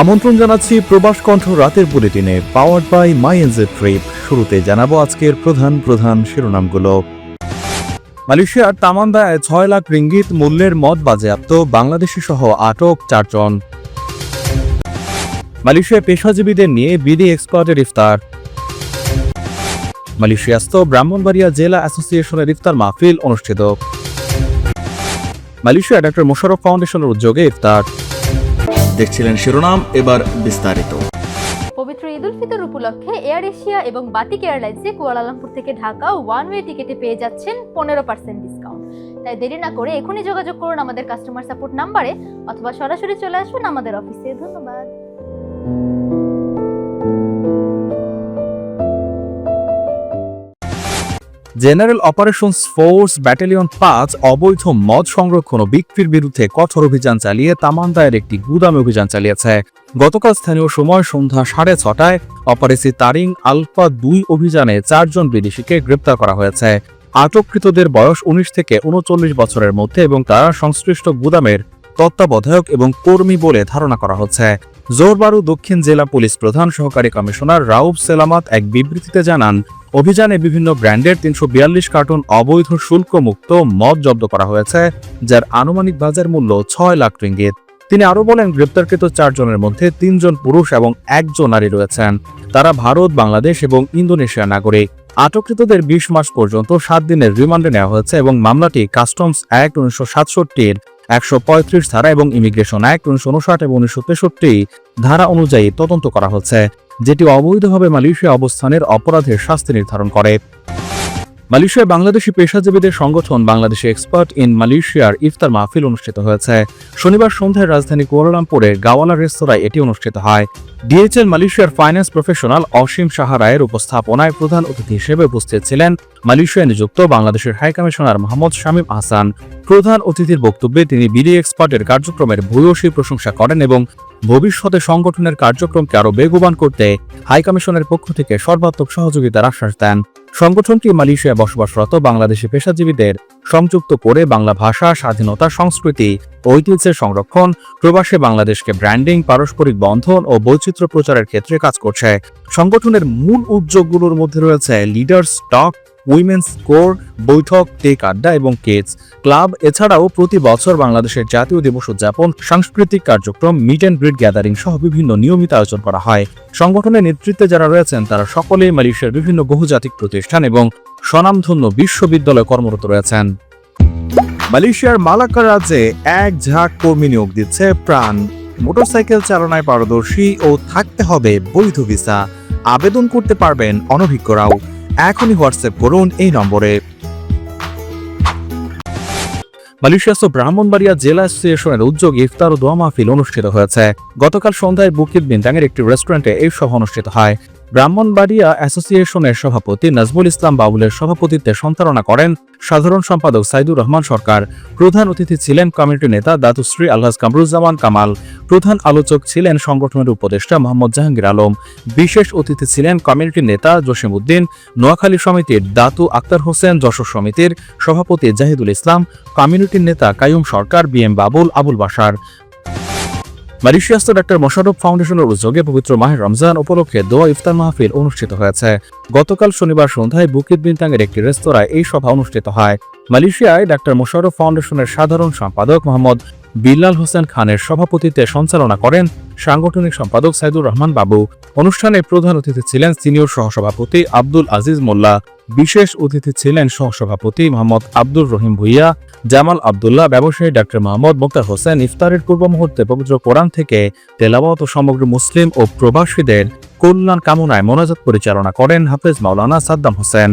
আমন্ত্রণ জানাচ্ছি প্রবাস কণ্ঠ রাতের বুলেটিনে powered by my NJ trip শুরুতে জানাব আজকের প্রধান প্রধান শিরোনামগুলো। মালয়েশিয়ার তামান্দায় ছয় লাখ রিঙ্গিত মূল্যের মদ বাজেয়াপ্ত, বাংলাদেশি সহ আটক চারজন। মালয়েশিয়ায় পেশাজীবীদের নিয়ে বিডি এক্সপার্টের ইফতার। মালয়েশিয়াস্থ ব্রাহ্মণবাড়িয়া জেলা অ্যাসোসিয়েশনের ইফতার মাহফিল অনুষ্ঠিত। মালয়েশিয়া ডক্টর মোশারফ ফাউন্ডেশনের উদ্যোগে ইফতার। দেখছিলেন শিরোনাম, এবার বিস্তারিত। পবিত্র ঈদ উল ফিতর উপলক্ষে এয়ার এশিয়া এবং বাতিক এয়ারলাইন্সে কুয়ালালামপুর থেকে ঢাকা ওয়ান ওয়ে টিকিটে পেয়ে যাচ্ছেন পনেরো পার্সেন্ট ডিসকাউন্ট তাই দেরি না করে এখনই যোগাযোগ করুন আমাদের কাস্টমার সাপোর্ট নাম্বারে অথবা সরাসরি চলে আসুন আমাদের অফিসে ধন্যবাদ। জেনারেল অপারেশনস ফোর্স ব্যাটালিয়ন পাঁচ অবৈধ মদ সংরক্ষণ ও বিক্রির বিরুদ্ধে কঠোর অভিযান চালিয়ে তামান্দায়ের একটি গুদামে অভিযান চালিয়েছে। গতকাল স্থানীয় সময় সন্ধ্যা সাড়ে ছটায় অপারেসি তারিং আলফা দুই অভিযানে চারজন বিদেশিকে গ্রেপ্তার করা হয়েছে। আটককৃতদের বয়স উনিশ থেকে উনচল্লিশ বছরের মধ্যে এবং তারা সংশ্লিষ্ট গুদামের তত্ত্বাবধায়ক এবং কর্মী বলে ধারণা করা হচ্ছে। জোরবারু দক্ষিণ জেলা পুলিশ প্রধান সহকারী কমিশনার রাউফ সেলামাত এক বিবৃতিতে জানান অভিযানে বিভিন্ন ব্র্যান্ডের তিনশো কার্টুন অবৈধ শুল্কমুক্ত মদ জব্দ করা হয়েছে, যার আনুমানিক বাজার মূল্য ছয় লাখ রিঙ্গিত। তিনি আরও বলেন, গ্রেপ্তারকৃত চারজনের মধ্যে তিনজন পুরুষ এবং একজন নারী রয়েছেন। তারা ভারত, বাংলাদেশ এবং ইন্দোনেশিয়া নাগরিক। আটককৃতদের বিশ মাস পর্যন্ত সাত দিনের রিমান্ডে নেওয়া হয়েছে এবং মামলাটি কাস্টমস অ্যাক্ট উনিশশো সাতষট্টির একশো পঁয়ত্রিশ ধারা এবং ইমিগ্রেশন অ্যাক্ট উনিশশো উনষাট এবং উনিশশো তেষট্টি ধারা অনুযায়ী তদন্ত করা হচ্ছে। যেটি অবৈধভাবে মালয়েশিয়া অবস্থানের অপরাধের শাস্তি নির্ধারণ করে। মালয়েশিয়ায় বাংলাদেশি পেশাজীবীদের সংগঠন বাংলাদেশি এক্সপার্ট ইন মালয়েশিয়ার ইফতার মাহফিল অনুষ্ঠিত হয়েছে। শনিবার সন্ধ্যায় রাজধানী কুয়ালালামপুরে গাওয়ালা রেস্তোরাঁয় এটি অনুষ্ঠিত হয়। ডিএইচএল মালয়েশিয়ার ফাইন্যান্স প্রফেশনাল অসীম সাহা রায়ের উপস্থাপনায় প্রধান অতিথি হিসেবে উপস্থিত ছিলেন মালয়েশিয়ায় নিযুক্ত বাংলাদেশের হাই কমিশনার মোহাম্মদ শামীম আহসান প্রধান অতিথির বক্তব্যে তিনি বিডি এক্সপার্টের কার্যক্রমের ভূয়সী প্রশংসা করেন এবং ভবিষ্যতে সংগঠনের কার্যক্রমকে আরও বেগবান করতে হাইকমিশনের পক্ষ থেকে সর্বাত্মক সহযোগিতার আশ্বাস দেন। সংগঠনটি মালয়েশিয়ায় বসবাসরত বাংলাদেশি পেশাজীবীদের সংযুক্ত করে বাংলা ভাষা, স্বাধীনতা, সংস্কৃতি, ঐতিহ্যের সংরক্ষণ, প্রবাসে বাংলাদেশকে ব্র্যান্ডিং, পারস্পরিক বন্ধন ও বৈচিত্র্য প্রচারের ক্ষেত্রে কাজ করছে। সংগঠনের মূল উদ্যোগগুলোর মধ্যে রয়েছে লিডার্স টক উইমেন্স কোর, বৈঠক, টেক আড্ডা এবং কেটস ক্লাব। এছাড়াও প্রতি বছর বাংলাদেশের জাতীয় দিবস উদযাপন, সাংস্কৃতিক কার্যক্রম মিট অ্যান্ড গ্রিড গ্যাদারিং সহ বিভিন্ন নিয়মিত আয়োজন করা হয়। সংগঠনের নেতৃত্বে যারা রয়েছেন, তারা সকলেই মালয়েশিয়ার বিভিন্ন বহুজাতিক প্রতিষ্ঠান এবং স্বনামধন্য বিশ্ববিদ্যালয়ে কর্মরত রয়েছেন। মালয়েশিয়ার মালাক্কা রাজ্যে এক ঝাঁক কর্মী নিয়োগ দিচ্ছে প্রাণ। মোটরসাইকেল চালনায় পারদর্শী ও থাকতে হবে বৈধ ভিসা। আবেদন করতে পারবেন অনভিজ্ঞরাও। এখনই হোয়াটসঅ্যাপ করুন এই নম্বরে। মালয়েশিয়াস্থ ব্রাহ্মণবাড়িয়া জেলা অ্যাসোসিয়েশনের উদ্যোগ ইফতার ও দোয়া মাহফিল অনুষ্ঠিত হয়েছে। গতকাল সন্ধ্যায় বুকিত বিন্দাঙের একটি রেস্টুরেন্টে এই সভা অনুষ্ঠিত হয়। ব্রাহ্মণবাড়িয়া অ্যাসোসিয়েশনের সভাপতি নাজমুল ইসলাম বাবুলের সভাপতিত্বে সঞ্চালনা করেন সাধারণ সম্পাদক সাইদুর রহমান সরকার। প্রধান অতিথি ছিলেন কমিটি নেতা দাতুশ্রী আলহাজ কামরুজ্জামান কামাল। প্রধান আলোচক ছিলেন সংগঠনের উপদেষ্টা মোহাম্মদ জাহাঙ্গীর আলম। বিশেষ অতিথি ছিলেন কমিউনিটি নেতা জসিম উদ্দিন নোয়াখালী সমিতির দাতু আক্তার হোসেন যশোর সমিতির সভাপতি জাহিদুল ইসলাম। কমিউনিটির নেতা কায়ুম সরকার বি এম বাবুল, আবুল বাসার মালয়েশিয়াস্থ ডাক্তার মোশারফ ফাউন্ডেশনের উদ্যোগে পবিত্র মাহের রমজান উপলক্ষে দোয়া ইফতার মাহফিল অনুষ্ঠিত হয়েছে। গতকাল শনিবার সন্ধ্যায় বুকিত বিনতাঙের একটি রেস্তোরাঁয় এই সভা অনুষ্ঠিত হয়। মালয়েশিয়ায় ডাক্তার মোশারফ ফাউন্ডেশনের সাধারণ সম্পাদক মোহাম্মদ বিল্লাল হোসেন খানের সভাপতিত্বে সঞ্চালনা করেন সাংগঠনিক সম্পাদক সাইদুর রহমান বাবু। অনুষ্ঠানে প্রধান অতিথি ছিলেন সিনিয়র সহসভাপতি আব্দুল আজিজ মোল্লা, বিশেষ অতিথি ছিলেন সহসভাপতি মোহাম্মদ আব্দুর রহিম ভুইয়া, জামাল আবদুল্লাহ, ব্যবসায়ী ডাক্তার মোহাম্মদ মোক্তার হোসেন, ইফতারের পূর্ব মুহূর্তে পবিত্র কোরআন থেকে তেলাওয়াত ও সমগ্র মুসলিম ও প্রবাসীদের কল্যাণ কামনায় মোনাজাত পরিচালনা করেন হাফেজ মাওলানা সাদ্দাম হোসেন।